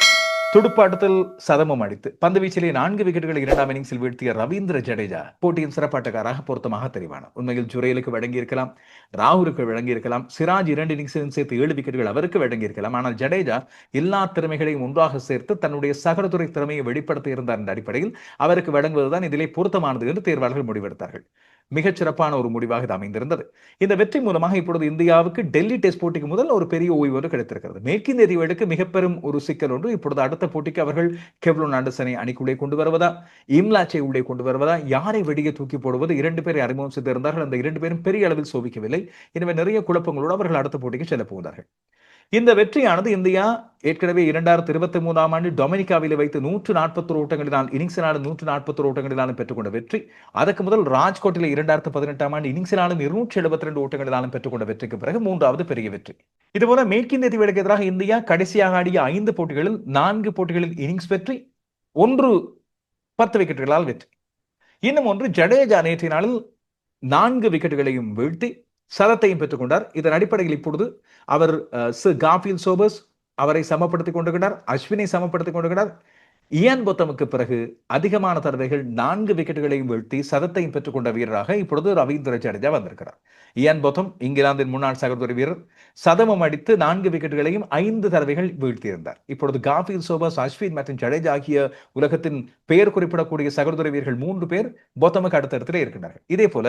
துடுப்பாட்டத்தில் சதமம் அடித்து பந்து வீச்சிலே நான்கு விக்கெட்டுகளை இரண்டாம் இன்னிங்ஸில் வீழ்த்திய ரவீந்திர ஜடேஜா போட்டியின் சிறப்பாட்டக்காராக பொருத்தமாக தெரிவானார் உண்மையில் ஜுரேலுக்கு வழங்கியிருக்கலாம் ராகுலுக்கு வழங்கியிருக்கலாம் சிராஜ் இரண்டு இன்னிங்ஸிலும் சேர்த்து ஏழு விக்கெட்டுகள் அவருக்கு வழங்கியிருக்கலாம். ஆனால் ஜடேஜா எல்லா திறமைகளையும் ஒன்றாக சேர்த்து தன்னுடைய சகரதுறை திறமையை வெளிப்படுத்தி இருந்தார் என்ற அடிப்படையில் அவருக்கு வழங்குவதுதான் இதிலே பொருத்தமானது என்று தேர்வாளர்கள் முடிவெடுத்தார்கள். மிகச் சிறப்பான ஒரு முடிவாக இது அமைந்திருந்தது. இந்த வெற்றி மூலமாக இப்பொழுது இந்தியாவுக்கு டெல்லி டெஸ்ட் போட்டிக்கு முதல் ஒரு பெரிய ஓய்வு ஒன்று கிடைத்திருக்கிறது. மேற்கிந்திய தீவுகளுக்கு மிகப்பெரும் ஒரு சிக்கல் ஒன்று. இப்பொழுது அடுத்த போட்டிக்கு அவர்கள் கெவ்லோன் ஆண்டர்சனை அணிக்குள்ளே கொண்டு வருவதா? இம்லாச்சை உள்ளே கொண்டு வருவதா? யாரை வெளியே தூக்கி போடுவது? இரண்டு பேரை அறிமுகம் செய்திருந்தார்கள். அந்த இரண்டு பேரும் பெரிய அளவில் சோபிக்கவில்லை. எனவே நிறைய குழப்பங்களோடு அவர்கள் அடுத்த போட்டிக்கு செல்ல போகிறார்கள். இந்த வெற்றியானது இந்தியா ஏற்கனவே இரண்டாயிரத்தி இருபத்தி மூணாம் ஆண்டு டொமினிகாவில் வைத்து நூற்று நாற்பத்தொரு ஓட்டங்களினால் இனிங்ஸினாலும் நூற்று நாற்பத்தொரு ஓட்டங்களினாலும் பெற்றுக்கொண்ட வெற்றி. அதற்கு முதல் ராஜ்கோட்டில் இரண்டாயிரத்து பதினெட்டாம் ஆண்டு இனிங்ஸினாலும் இருநூற்றி எழுபத்தி ரெண்டு ஓட்டங்களினாலும் பெற்றுக்கொண்ட வெற்றிக்கு பிறகு மூன்றாவது பெரிய வெற்றி. இதுபோல மேற்கிந்திய தீவுகளுக்கு எதிராக இந்தியா கடைசியாக ஆடிய ஐந்து போட்டிகளில் நான்கு போட்டிகளில் இன்னிங்ஸ் வெற்றி ஒன்று பத்து விக்கெட்டுகளால் வெற்றி. இன்னும் ஒன்று ஜடேஜா நேற்றைய நாளில் நான்கு விக்கெட்டுகளையும் வீழ்த்தி சதத்தையும் பெற்றுக்கொண்டார் இதன் அடிப்படையில் இப்பொழுது அவர் சு காஃபில் சோபர்ஸ் அவரை சமப்படுத்திக் கொண்டிருக்கிறார். அஸ்வினை சமப்படுத்திக் கொண்டிருக்கிறார். இயான் பொத்தமுக்கு பிறகு அதிகமான தடவைகள் நான்கு விக்கெட்டுகளையும் வீழ்த்தி சதத்தையும் பெற்றுக்கொண்ட வீரராக இப்பொழுது ரவீந்திர ஜடேஜா வந்திருக்கிறார். இயான் பொத்தம் இங்கிலாந்தின் முன்னாள் சகோதரி வீரர். சதமம் அடித்து நான்கு விக்கெட்டுகளையும் ஐந்து தடவைகள் வீழ்த்தியிருந்தார். இப்பொழுது காஃபீல் சோபஸ் அஸ்வின் மற்றும் ஜடேஜா ஆகிய உலகத்தின் பெயர் குறிப்பிடக்கூடிய சகோதர வீரர்கள் மூன்று பேர் பொத்தமுக்கு அடுத்த இடத்திலே இருக்கின்றார்கள். இதே போல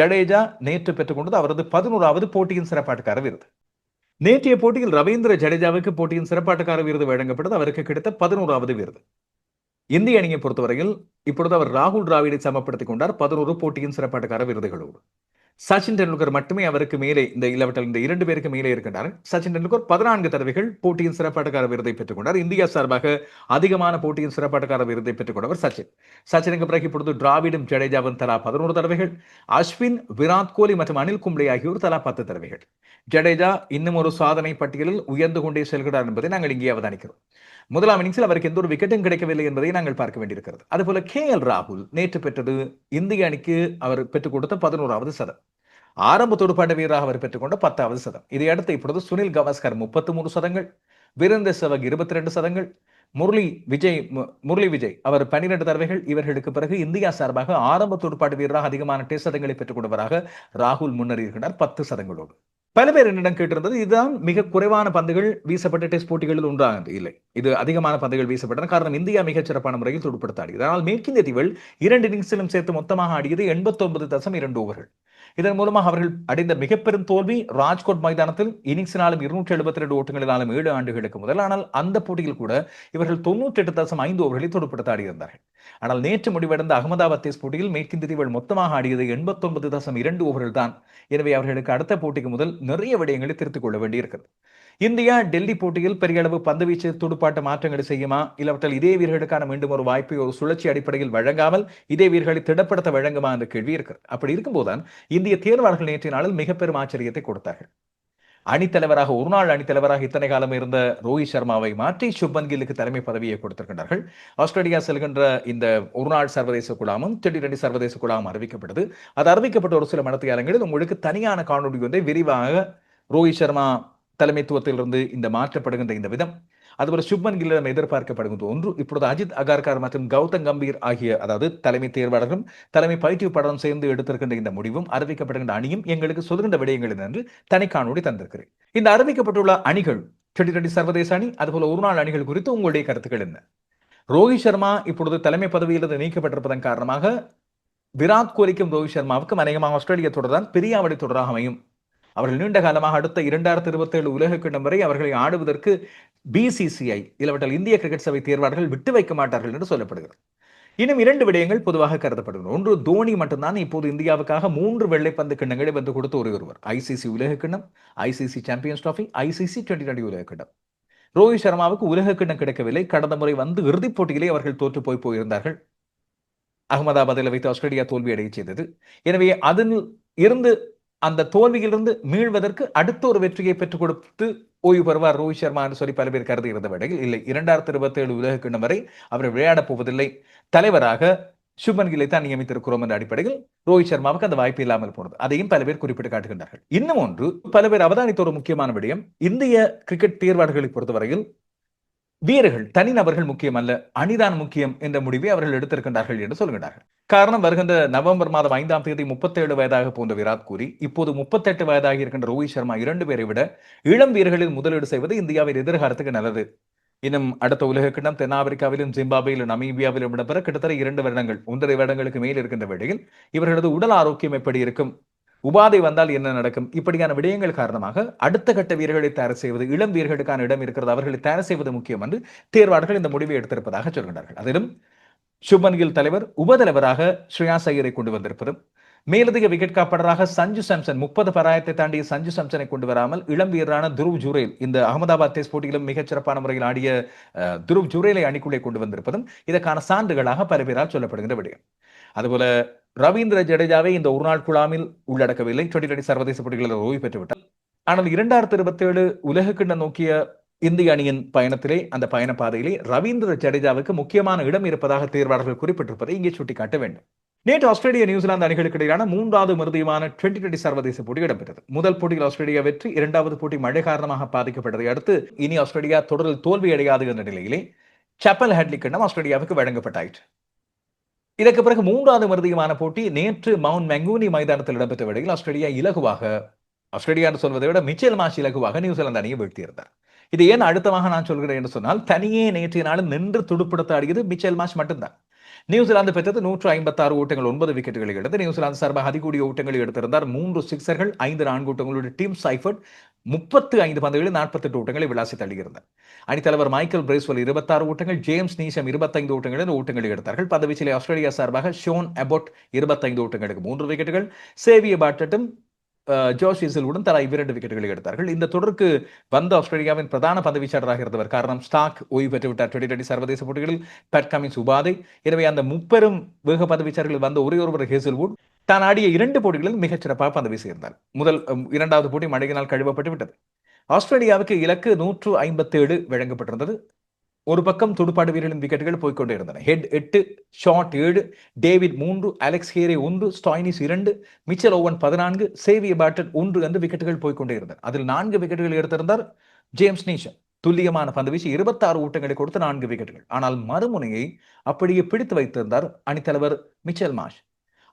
ஜடேஜா நேற்று பெற்றுக்கொண்டது அவரது பதினோராவது போட்டியின் சிறப்பாட்டுக்கார விருது. நேற்றைய போட்டியில் ரவீந்திர ஜடேஜாவுக்கு போட்டியின் சிறப்பாட்டக்கார விருது வழங்கப்பட்டது. அவருக்கு கிடைத்த பதினோராவது விருது. இந்திய அணியை பொறுத்தவரையில் இப்பொழுது அவர் ராகுல் டிராவிடை சமப்படுத்திக் கொண்டார். பதினோரு போட்டியின் சிறப்பாட்டக்கார விருதுகளோடு. சச்சின் டெண்டுல்கர் மட்டுமே அவருக்கு மேலே இந்த இலவட்டல் இந்த இரண்டு பேருக்கு மேலே இருக்கின்றார். சச்சின் டெண்டுல்கர் பதினான்கு தடவைகள் போட்டியின் சிறப்பாட்டக்கார விருதை பெற்றுக் கொண்டார் இந்தியா சார்பாக அதிகமான போட்டியின் சிறப்பாட்டுக்கார விருதை பெற்றுக் கொண்டவர் சச்சின். சச்சினுக்கு பிறகு இப்பொழுது டிராவிடும் ஜடேஜாவின் தலா பதினோரு தடவைகள் அஸ்வின் விராட் கோலி மற்றும் அனில் கும்ளே ஆகியோர் தலா பத்து தடவைகள். ஜடேஜா இன்னும் ஒரு சாதனை பட்டியலில் உயர்ந்து கொண்டே செல்கிறார் என்பதை நாங்கள் இங்கே அவதானிக்கிறோம். முதலாம் இன்னிங்ஸில் அவருக்கு எந்த ஒரு விக்கெட்டும் கிடைக்கவில்லை என்பதை நாங்கள் பார்க்க வேண்டியிருக்கிறது. அதுபோல கே எல் ராகுல் நேற்று பெற்றது இந்திய அணிக்கு அவர் பெற்றுக் கொடுத்த பதினோராவது சதம். ஆரம்ப துடுப்பாட்ட வீரராக அவர் பெற்றுக்கொண்ட பத்தாவது சதம். இதையடுத்து இப்பொழுது சுனில் கவாஸ்கர் முப்பத்தி மூணு சதங்கள் வீரேந்தர் செவக் இருபத்தி ரெண்டு சதங்கள் முரளி விஜய் மு- முரளி விஜய் அவர் பன்னிரண்டு தடவைகள் இவர்களுக்கு பிறகு இந்தியா சார்பாக ஆரம்ப துடுப்பாட்ட வீரராக அதிகமான டெஸ்ட் சதங்களை பெற்றுக் கொண்டவராக ராகுல் முன்னேறி இருக்கிறார் பத்து சதங்களோடு. பல பேர் என்னிடம் கேட்டிருந்தது இதுதான் மிக குறைவான பந்துகள் வீசப்பட்ட டெஸ்ட் போட்டிகளில் ஒன்றாக இல்லை. இது அதிகமான பந்துகள் வீசப்பட்டன. காரணம் இந்தியா மிகச் சிறப்பான முறையில் துடுப்படுத்த ஆடியது ஆனால் மேற்கிந்திய தீவில் இரண்டு இன்னிங்ஸிலும் சேர்த்து மொத்தமாக ஆடியது எண்பத்தொன்பது தசம் இரண்டு ஓவர்கள். இதன் மூலமாக அவர்கள் அடைந்த மிக பெரும் தோல்வி ராஜ்கோட் மைதானத்தில் இன்னிங்ஸினாலும் இருநூற்றி எழுபத்தி ரெண்டு ஓட்டங்களினாலும் ஏழு ஆண்டுகளுக்கு முதல். ஆனால் அந்த போட்டியில் கூட இவர்கள் தொண்ணூற்றி எட்டு தசம் ஐந்து ஓவர்களை துடுப்படுத்த ஆடியிருந்தார்கள் ஆனால் நேற்று முடிவடைந்த அகமதாபாத் டெஸ்ட் போட்டியில் மேற்கிந்திய தீவுகள் மொத்தமாக ஆடியது எண்பத்தொன்பது தசம் இரண்டு ஓவர்கள் தான். எனவே அவர்களுக்கு அடுத்த போட்டிக்கு முதல் நிறைய விடயங்களை திருத்திக் கொள்ள வேண்டியிருக்கிறது. இந்தியா டெல்லி போட்டியில் பெரிய அளவு பந்துவீச்சு துடுப்பாட்ட மாற்றங்களை செய்யுமா? இல்லாவிட்டால் இதே வீரர்களுக்கான மீண்டும் ஒரு வாய்ப்பை ஒரு சுழற்சி அடிப்படையில் வழங்காமல் இதே வீரர்களை திடப்படுத்த வழங்குமா? என்ற கேள்வி இருக்கிறது. அப்படி இருக்கும்போதுதான் இந்திய தேர்வாளர்கள் நேற்றைய நாளில் மிக பெரும் ஆச்சரியத்தை கொடுத்தார்கள். அணித்தலைவராக ஒரு நாள் அணித்தலைவராக இத்தனை காலம் இருந்த ரோஹித் சர்மாவை மாற்றி சுப்மன் கில்லுக்கு தலைமை பதவியை கொடுத்திருக்கின்றார்கள். ஆஸ்திரேலியா செல்கின்ற இந்த ஒரு நாள் சர்வதேச குழாமும் டி டுவெண்டி சர்வதேச குழாமும் அறிவிக்கப்பட்டது அது அறிவிக்கப்பட்ட ஒரு சில மனத்தியாலங்களில் உங்களுக்கு தனியான காணொலி வந்து விரிவாக ரோஹித் சர்மா தலைமைத்துவத்திலிருந்து இந்த மாற்றப்படுகின்ற இந்த விதம். அதுபோல சுப்மன் கில்லிடம் எதிர்பார்க்கப்படுகிறது ஒன்று. இப்பொழுது அஜித் அகார்கார் மற்றும் கௌதம் கம்பீர் ஆகிய அதாவது தலைமை தேர்வாளரும் தலைமை பயிற்றுவிப்பாளரும் சேர்ந்து எடுத்திருக்கின்ற இந்த முடிவும் அறிவிக்கப்படுகின்ற அணியும் எங்களுக்கு சொல்கின்ற விடயங்கள் என்று தனி காணொலி தந்திருக்கிறேன் இந்த அறிவிக்கப்பட்டுள்ள அணிகள் டி டுவெண்டி சர்வதேச அணி அதுபோல ஒருநாள் அணிகள் குறித்து உங்களுடைய கருத்துக்கள் என்ன? ரோஹித் சர்மா இப்பொழுது தலைமை பதவியிலிருந்து நீக்கப்பட்டிருப்பதன் காரணமாக விராட் கோலிக்கும் ரோஹித் சர்மாவுக்கும் அநேகமாக ஆஸ்திரேலிய தொடர்தான் பெரிய பெரியாவளி தொடராக அமையும். அவர்கள் நீண்ட காலமாக அடுத்த இரண்டாயிரத்தி இருபத்தி ஏழு உலக கிண்ணம் வரை அவர்களை ஆடுவதற்கு பிசிசிஐ இல்லாவிட்டால் இந்திய கிரிக்கெட் சபை தேர்வாளர்கள் விட்டு வைக்க மாட்டார்கள் என்று சொல்லப்படுகிறது. இன்னும் இரண்டு விடயங்கள் பொதுவாக கருதப்படுகிறது ஒன்று தோனி மட்டும்தான் இப்போது இந்தியாவுக்காக மூன்று வெள்ளைப்பந்து கிண்ணங்களை வந்து கொடுத்த ஒரே ஒருவர் ஐசிசி உலக கிண்ணம் ICC champions trophy ICC twenty twenty உலக கிண்ணம். ரோஹித் சர்மாவுக்கு உலக கிண்ணம் கிடைக்கவில்லை. கடந்த முறை வந்து இறுதிப் போட்டியிலே அவர்கள் தோற்று போய் போயிருந்தார்கள். அகமதாபாத்தில் வைத்து ஆஸ்திரேலியா தோல்வி அடைய செய்தது. எனவே அதில் இருந்து அந்த தோல்வியிலிருந்து மீள்வதற்கு அடுத்த ஒரு வெற்றியை பெற்றுக் கொடுத்து ஓய்வு பெறுவார் ரோஹித் சர்மா என்று சொல்லி பல பேர் கருதி இருந்த வேளையில். இல்லை இரண்டாயிரத்தி இருபத்தி ஏழு உலக கிண்ணம் வரை அவர் விளையாடப் போவதில்லை. தலைவராக சுப்மன் கில்லை தான் நியமித்திருக்கிறோம் என்ற அடிப்படையில் ரோஹித் சர்மாவுக்கு அந்த வாய்ப்பு இல்லாமல் போனது. அதையும் பல பேர் குறிப்பிட்டு காட்டுகின்றார்கள். இன்னும் ஒன்று பல பேர் அவதானித்த ஒரு முக்கியமான விடயம் இந்திய கிரிக்கெட் தேர்வாளர்களை பொறுத்தவரையில் வீரர்கள் தனிநபர்கள் முக்கியம் அல்ல அணிதான் முக்கியம் என்ற முடிவை அவர்கள் எடுத்திருக்கின்றார்கள் என்று சொல்கின்றார்கள். காரணம் வருகின்ற நவம்பர் மாதம் ஐந்தாம் தேதி முப்பத்தேழு வயதாக போன்ற விராட் கோலி இப்போது முப்பத்தெட்டு வயதாக இருக்கின்ற ரோஹித் சர்மா இரண்டு பேரை விட இளம் வீரர்களில் முதலீடு செய்வது இந்தியாவின் எதிர்காலத்துக்கு நல்லது. இன்னும் அடுத்த உலக கிண்ணம் தென்னாப்பிரிக்காவிலும் ஜிம்பாபேயிலும் நமீபியாவிலும் இடம்பெற கிட்டத்தட்ட இரண்டு வருடங்கள் ஒன்றரை வருடங்களுக்கு மேல் இருக்கின்ற வேளையில் இவர்களது உடல் ஆரோக்கியம் எப்படி இருக்கும்? உபாதை வந்தால் என்ன நடக்கும்? இப்படியான விடயங்கள் காரணமாக அடுத்த கட்ட வீரர்களை தயார் செய்வது இளம் வீரர்களுக்கான இடம் இருக்கிறது அவர்களை தயார் செய்வது முக்கியம் என்று தேர்வாளர்கள் இந்த முடிவை எடுத்திருப்பதாக சொல்கின்றார்கள். அதிலும் சுப்மன் கில் தலைவர் உபதலைவராக ஸ்ரேயாஸ் ஐயரை கொண்டு வந்திருப்பதும் மேலதிக விக்கெட் காப்பாளராக சஞ்சு சாம்சன் முப்பது பராயத்தை தாண்டிய சஞ்சு சாம்சனை கொண்டு வராமல் இளம் வீரரான துருவ் ஜுரேல் இந்த அகமதாபாத் டெஸ்ட் போட்டியிலும் மிகச் சிறப்பான முறையில் ஆடிய துருவ் ஜுரேலை அணிக்குள்ளே கொண்டு வந்திருப்பதும் இதற்கான சான்றுகளாக பல பேரால் சொல்லப்படுகின்ற விடயம். அதுபோல ரவீந்திர ஜடேஜாவை இந்த ஒருநாள் குழாமில் உள்ளடக்கவில்லை. டுவெண்டி டுவெண்டி சர்வதேச போட்டிகளில் ஓய்வு பெற்றுவிட்டார். ஆனால் இரண்டாயிரத்தி இருபத்தி ஏழு கிண்ண நோக்கிய இந்திய அணியின் பயணத்திலே அந்த பயண பாதையிலே ரவீந்திர ஜடேஜாவுக்கு முக்கியமான இடம் இருப்பதாக தேர்வாளர்கள் குறிப்பிட்டிருப்பதை இங்கே சுட்டிக்காட்ட வேண்டும். நேற்று ஆஸ்திரேலியா நியூசிலாந்து அணிகளுக்கு இடையிலான மூன்றாவது மருதியமான டுவெண்டி டுவெண்டி சர்வதேச போட்டி இடம்பெற்றது. முதல் போட்டியில் ஆஸ்திரேலியா வெற்றி இரண்டாவது போட்டி மழை காரணமாக பாதிக்கப்பட்டதை அடுத்து இனி ஆஸ்திரேலியா தொடரில் தோல்வி அடையாது என்ற நிலையிலே சப்பல் ஹேட்லி கிண்ணம் ஆஸ்திரேலியாவுக்கு வழங்கப்பட்டாயிற்று. இதற்கு பிறகு மூன்றாவது மருதியமான போட்டி நேற்று மவுண்ட் மெங்கூனி மைதானத்தில் இடம்பெற்ற வேளையில் ஆஸ்திரேலியா இலகுவாக ஆஸ்திரேலியா என்று சொல்வதை விட மிச்சல் மாஷ் இலகுவாக நியூசிலாந்து அணியை வீழ்த்தியிருந்தார். இது ஏன் அடுத்தமாக நான் சொல்கிறேன் என்று சொன்னால் தனியே நேற்றைய நாளில் நின்று துடுப்படுத்த ஆடியது மிச்சல் மாஷ் மட்டும்தான். நியூசிலாந்து பெற்றது நூற்று ஐம்பத்தாறு ஓட்டங்கள் ஒன்பது விக்கெட்டுகளை எடுத்து நியூசிலாந்து சார்பாக அதிகூடிய ஓட்டங்களை எடுத்திருந்தார். மூன்று சிக்ஸர்கள் ஐந்து நான்கு ஓட்டங்களுடைய டீம் சைஃபர்ட் முப்பத்து ஐந்து பந்துகளில் நாற்பத்தெட்டு ஓட்டங்களை விளாசி தள்ளியிருந்தார். அணித்தலைவர் மைக்கேல் பிரேஸ்வல் இருபத்தாறு ஓட்டங்கள் ஜேம்ஸ் நீஷம் இருபத்தைந்து ஓட்டங்களில் ஓட்டங்களை எடுத்தார்கள். பதவிச்சிலே ஆஸ்திரேலியா சார்பாக ஷோன் அபோட் இருபத்தைந்து ஓட்டங்களுக்கு மூன்று விக்கெட்டுகள் சேவிய பாட்டட்டும் ஜோஷ் இசில்வுடன் தலா இரண்டு விக்கெட்டுகளை எடுத்தார்கள். இந்த தொடருக்கு வந்த ஆஸ்திரேலியாவின் பிரதான பதவிச்சாளராக இருந்தவர் காரணம் ஸ்டாக் ஓய்வு பெற்றுவிட்டார். டுவெண்டி டுவெண்டி சர்வதேச போட்டிகளில் பேட் கமின்ஸ் உபாதை. எனவே அந்த முப்பெரும் வேக பதவிச்சாளர்கள் வந்த ஒரே ஒருவர் ஹேசல்வுட் தான் ஆடிய இரண்டு போட்டிகளில் மிகச் சிறப்பாக பதவி சேர்ந்தார் முதல் இரண்டாவது போட்டி மழையினால் கழுவப்பட்டு விட்டது ஆஸ்திரேலியாவுக்கு இலக்கு நூற்று ஐம்பத்தேழு வழங்கப்பட்டிருந்தது. ஒரு பக்கம் துடுப்பாடு வீரர்களின் விக்கெட்டுகள் போய்க்கொண்டே இருந்தன. ஹெட் எட்டு ஷாட் ஏழு டேவிட் மூன்று அலெக்ஸ் ஹேரே ஒன்று ஸ்டாய்னிஸ் இரண்டு மிச்சல் ஓவன் பதினான்கு சேவிய பேட்டன் ஒன்று என்று விக்கெட்டுகள் போய்க்கொண்டே இருந்தன. அதில் நான்கு விக்கெட்டுகள் எடுத்திருந்தார் ஜேம்ஸ் நீஷன் துல்லியமான பந்துவீச்சு இருபத்தாறு ஊட்டங்களை கொடுத்து நான்கு விக்கெட்டுகள். ஆனால் மறுமுனையை அப்படியே பிடித்து வைத்திருந்தார் அணித்தலைவர் மிச்சல் மாஷ்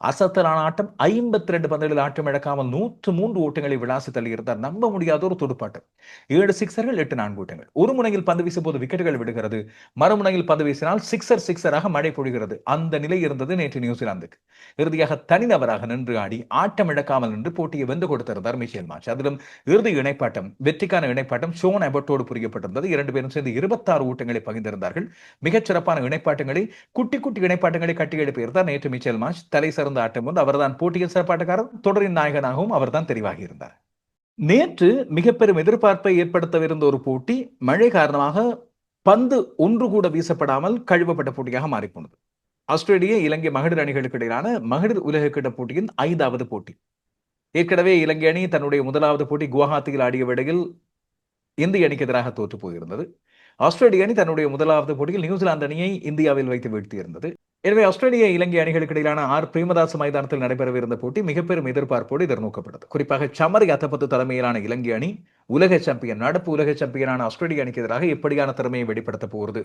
அசத்தலான ஆட்டம் ஐம்பத்தி ரெண்டு பந்துகளில் ஆட்டம் இழக்காமல் நூற்று மூன்று ஓட்டங்களை விளாசி தள்ளியிருந்தார். நம்ப முடியாத ஒரு துடுப்பாட்டம். ஏழு சிக்சர்கள் எட்டு நான்கு ஓட்டங்கள். ஒரு முனையில் பந்து வீசும் போது விக்கெட்டுகள் விடுகிறது. மறுமுனையில் பந்து வீசினால் சிக்சர் சிக்சராக மழை பொழிகிறது. அந்த நிலை இருந்தது நேற்று நியூசிலாந்துக்கு. இறுதியாக தனிநபராக நின்று ஆடி ஆட்டம் இழக்காமல் நின்று போட்டியை வென்று கொடுத்திருந்தார் மிஷேல் மாச் அதிலும் இறுதி இணைப்பாட்டம் வெற்றிக்கான இணைப்பாட்டம் ஷோன் அபட்டோடு புரியப்பட்டிருந்தது. இரண்டு பேரும் சேர்ந்து இருபத்தாறு ஓட்டங்களை பகிர்ந்திருந்தார்கள். மிகச்சிறப்பான இணைப்பாட்டங்களை குட்டி குட்டி இணைப்பாட்டங்களை கட்டி எழுப்பியிருந்தார் நேற்று மிச்சேல் மாச் தலை சிறந்த ஆட்டம் வந்து அவர்தான் போட்டியில் சிறப்பாட்டக்காரர் தொடரின் நாயகனாகவும் அவர்தான் தெரிவாகி இருந்தார் நேற்று மிக பெரும் எதிர்பார்ப்பை ஏற்படுத்தவிருந்த ஒரு போட்டி மழை காரணமாக பந்து ஒன்று கூட வீசப்படாமல் கழுவப்பட்ட போட்டியாக மாறிப்போனது. ஆஸ்திரேலிய இலங்கை மகளிர் அணிகளுக்கு இடையிலான மகளிர் உலகக்கிட்ட போட்டியின் ஐந்தாவது போட்டி. ஏற்கனவே இலங்கை அணி தன்னுடைய முதலாவது போட்டி குவஹாத்தியில் ஆடிய வேளையில் இந்திய அணிக்கு எதிராக தோற்று போயிருந்தது. ஆஸ்திரேலிய அணி தன்னுடைய முதலாவது போட்டியில் நியூசிலாந்து அணியை இந்தியாவில் வைத்து வீழ்த்தியிருந்தது. எனவே ஆஸ்திரேலிய இலங்கை அணிகளுக்கு இடையிலான ஆர் பிரேமதாஸ் மைதானத்தில் நடைபெறவிருந்த போட்டி மிக பெரும் எதிர்பார்ப்போடு எதிர்நோக்கப்பட்டது. குறிப்பாக சமரி அத்தப்பத்து தலைமையிலான இலங்கை அணி உலக சாம்பியன் நடப்பு உலக சாம்பியனான ஆஸ்திரேலிய அணிக்கு எதிராக எப்படியான திறமையை வெளிப்படுத்த போகிறது?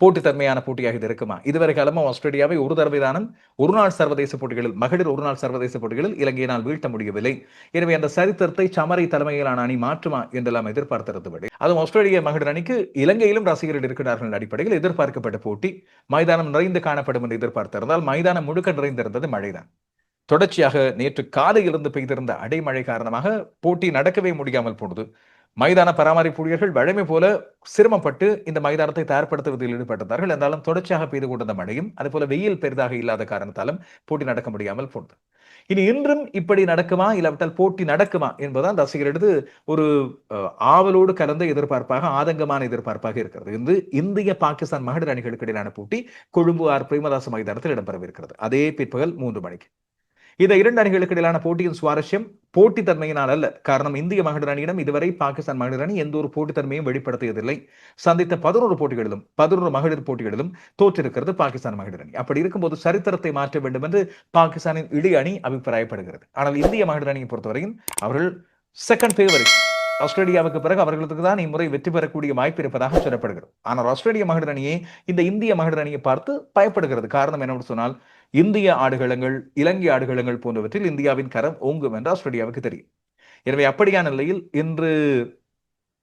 போட்டித்தன்மையான போட்டியாக இது இருக்குமா? இதுவரை காலமும் ஆஸ்திரேலியாவை ஒரு தடவை தானும் ஒரு நாள் சர்வதேச போட்டிகளில் மகளிர் ஒரு நாள் சர்வதேச போட்டிகளில் இலங்கையினால் வீழ்த்த முடியவில்லை. எனவே அந்த சரித்திரத்தை சமரை தலைமையிலான அணி மாற்றுமா என்றெல்லாம் எதிர்பார்த்திருந்தபடி அதுவும் ஆஸ்திரேலிய மகளிர் அணிக்கு இலங்கையிலும் ரசிகர்கள் இருக்கிறார்கள் அடிப்படையில் எதிர்பார்க்கப்பட்ட போட்டி மைதானம் நிறைந்து காணப்படும் என்று எதிர்பார்த்திருந்தால் மைதானம் முழுக்க நிறைந்திருந்தது மழைதான். தொடர்ச்சியாக நேற்று காலையிலிருந்து பெய்திருந்த அடைமழை காரணமாக போட்டி நடக்கவே முடியாமல் போனது. மைதான பராமரிப்பு ஊழியர்கள் வழமை போல சிரமப்பட்டு இந்த மைதானத்தை தயார்படுத்துவதில் ஈடுபட்டிருந்தார்கள். என்றாலும் தொடர்ச்சியாக பெய்து கொண்டிருந்த மழையும் அதுபோல வெயில் பெரிதாக இல்லாத காரணத்தாலும் போட்டி நடக்க முடியாமல் போனது. இனி இன்றும் இப்படி நடக்குமா? இல்லாவிட்டால் போட்டி நடக்குமா? என்பதுதான் ரசிகர்களது ஒரு ஆவலோடு கலந்த எதிர்பார்ப்பாக ஆதங்கமான எதிர்பார்ப்பாக இருக்கிறது. இது இந்திய பாகிஸ்தான் மகளிர் அணிகளுக்கு இடையிலான போட்டி கொழும்பு ஆர். பிரேமதாச மைதானத்தில் இடம்பெறவிருக்கிறது. அதே பிற்பகல் மூன்று மணிக்கு. இந்த இரண்டு அணிகளுக்கு இடையிலான போட்டியின் சுவாரஸ்யம் போட்டித்தன்மையினால் அல்ல. காரணம் இந்திய மகளிர் அணியிடம் இதுவரை பாகிஸ்தான் மகளிர் அணி எந்த ஒரு போட்டித்தன்மையும் வெளிப்படுத்தியதில்லை. சந்தித்த பதினோரு போட்டிகளிலும் பதினோரு மகளிர் போட்டிகளிலும் தோற்றிருக்கிறது பாகிஸ்தான் மகளிர் அணி. அப்படி இருக்கும்போது சரித்திரத்தை மாற்ற வேண்டும் என்று பாகிஸ்தானின் இடி அணி அபிப்பிராயப்படுகிறது. ஆனால் இந்திய மகளிர் அணியை பொறுத்தவரையும் அவர்கள் செகண்ட் ஃபேவரிட் ஆஸ்திரேலியாவுக்கு பிறகு அவர்களுக்கு தான் இம்முறை வெற்றி பெறக்கூடிய வாய்ப்பு இருப்பதாக சொல்லப்படுகிறது. ஆனால் ஆஸ்திரேலிய மகளிர் அணியை இந்த இந்திய மகளிர் அணியை பார்த்து பயப்படுகிறது. காரணம் என்னவென்று சொன்னால் இந்திய ஆடுகளங்கள் இலங்கை ஆடுகளங்கள் போன்றவற்றில் இந்தியாவின் கரம் ஓங்கும் என்று ஆஸ்திரேலியாவுக்கு தெரியும். எனவே அப்படியான நிலையில் இன்று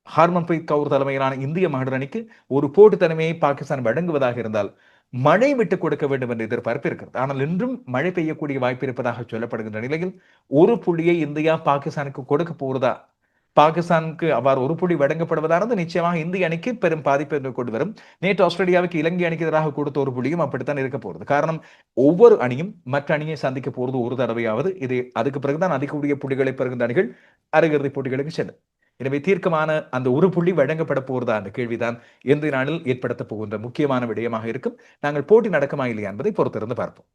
ஹர்மன்பிரீத் கவுர் தலைமையிலான இந்திய மகளிர் அணிக்கு ஒரு போட்டி தலைமையை பாகிஸ்தான் வழங்குவதாக இருந்தால் மழை விட்டுக் கொடுக்க வேண்டும் என்ற எதிர்பார்ப்பு இருக்கிறது. ஆனால் இன்றும் மழை பெய்யக்கூடிய வாய்ப்பு இருப்பதாக சொல்லப்படுகின்ற நிலையில் ஒரு புள்ளியை இந்தியா பாகிஸ்தானுக்கு கொடுக்க போறதா பாகிஸ்தானுக்கு அவ்வாறு ஒரு புள்ளி வழங்கப்படுவதானது நிச்சயமாக இந்திய அணிக்கு பெரும் பாதிப்பை கொண்டு வரும். நேற்று ஆஸ்திரேலியாவுக்கு இலங்கை அணிக்கு எதிராக கொடுத்த ஒரு புள்ளியும் அப்படித்தான் இருக்க போகிறது காரணம் ஒவ்வொரு அணியும் மற்ற அணியை சந்திக்க போகிறது ஒரு தடவையாவது. இது அதுக்கு பிறகுதான் அதிகக்கூடிய புள்ளிகளை பெறுகின்ற அணிகள் அரையிறுதிப் போட்டிகளுக்கு செல்லும். எனவே தீர்க்கமான அந்த ஒரு புள்ளி வழங்கப்பட போகிறதா அந்த கேள்விதான் எந்த நாளில் ஏற்படுத்த போகின்ற முக்கியமான விடயமாக இருக்கும். நாங்கள் போட்டி நடக்குமா இல்லையா என்பதை பொறுத்திருந்து பார்ப்போம்.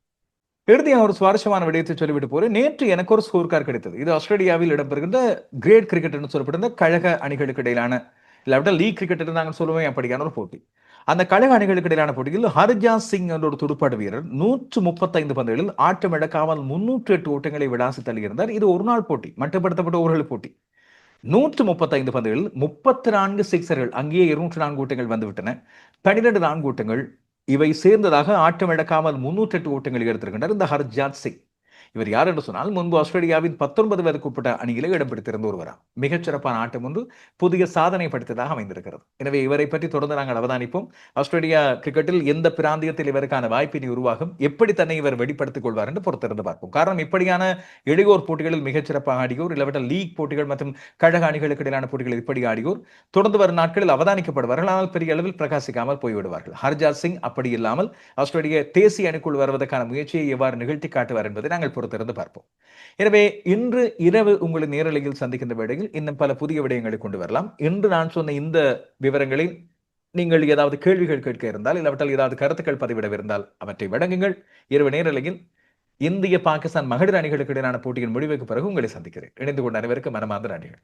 இறுதியாக ஒரு சுவாரஸ்யமான விடயத்தை சொல்லிவிட்டு போறேன். நேற்று எனக்கு ஒரு ஸ்கோர் கார்டு கிடைத்தது. இது ஆஸ்திரேலியாவில் இடம்பெறுகின்ற கிரேட் கிரிக்கெட் என்று சொல்லப்படுகிற கழக அணிகளுக்கு இடையிலான இல்லாவிட்டால் லீக் கிரிக்கெட் என்று நாங்கள் சொல்லுவோம் அப்படியான ஒரு போட்டி. அந்த கழக அணிகளுக்கு இடையிலான போட்டியில் ஹர்ஜா சிங் என்ற ஒரு துடுப்பாடு வீரர் நூற்று முப்பத்தைந்து பந்துகளில் ஆட்டம் இழக்காமல் முன்னூற்றி எட்டு ஓட்டங்களை விளாசி தள்ளியிருந்தார். இது ஒரு நாள் போட்டி மட்டுப்படுத்தப்பட்ட ஓவர்கள் போட்டி. நூற்று முப்பத்தைந்து பந்துகளில் முப்பத்தி நான்கு சிக்ஸர்கள் அங்கேயே இருநூற்று நான்கு ஓட்டங்கள் வந்துவிட்டன. பனிரெண்டு நான்கு ஓட்டங்கள் இவை சேர்ந்ததாக ஆட்டம் இழக்காமல் முன்னூற்றி எட்டு ஓட்டங்களை எடுத்திருக்கின்றார் இந்த ஹர்ஜாத் சிங். இவர் யார் என்று சொன்னால் முன்பு ஆஸ்திரேலியாவின் பத்தொன்பது வயதுக்கு உட்பட்ட அணியிலே இடம் பிடித்திருந்த ஒருவரா. மிகச்சிறப்பான ஆட்டம் ஒன்று புதிய சாதனை படுத்ததாக அமைந்திருக்கிறது. எனவே இவரை பற்றி தொடர்ந்து நாங்கள் அவதானிப்போம். ஆஸ்திரேலியா கிரிக்கெட்டில் எந்த பிராந்தியத்தில் இவருக்கான வாய்ப்பினை உருவாகும் எப்படி தன்னை இவர் வெளிப்படுத்திக் கொள்வார் என்று பொறுத்திருந்து பார்ப்போம். காரணம் இப்படியான இளையோர் போட்டிகளில் மிகச்சிறப்பாக ஆடியோர் இல்லாவிட்டால் லீக் போட்டிகள் மற்றும் கழக அணிகளுக்கு இடையிலான போட்டிகள் இப்படி ஆடியோர் தொடர்ந்து வரும் நாட்களில் அவதானிக்கப்படுவார்கள். ஆனால் பெரிய அளவில் பிரகாசிக்காமல் போய்விடுவார்கள். ஹர்ஜாத் சிங் அப்படி இல்லாமல் ஆஸ்திரேலிய தேசிய அணிக்குள் வருவதற்கான முயற்சியை எவ்வாறு நிகழ்த்தி காட்டுவார் என்பதை நாங்கள் பொறுத்திருந்து பார்ப்போம். எனவே இன்று இரவு உங்களை நேரலையில் சந்திக்கின்ற வேளையில் இன்னும் பல புதிய விடயங்களை கொண்டு வரலாம். இன்று நான் சொன்ன இந்த விவரங்களில் நீங்கள் ஏதாவது கேள்விகள் கேட்க இருந்தால் இல்லாவிட்டால் ஏதாவது கருத்துக்கள் பதிவிடவிருந்தால் அவற்றை வழங்குங்கள். இரவு நேரலையில் இந்திய பாகிஸ்தான் மகளிர் அணிகளுக்கு இடையிலான போட்டியின் முடிவுக்கு பிறகு உங்களை சந்திக்கிறேன். இணைந்து கொண்ட அனைவருக்கு மனமார்ந்த நன்றிகள்.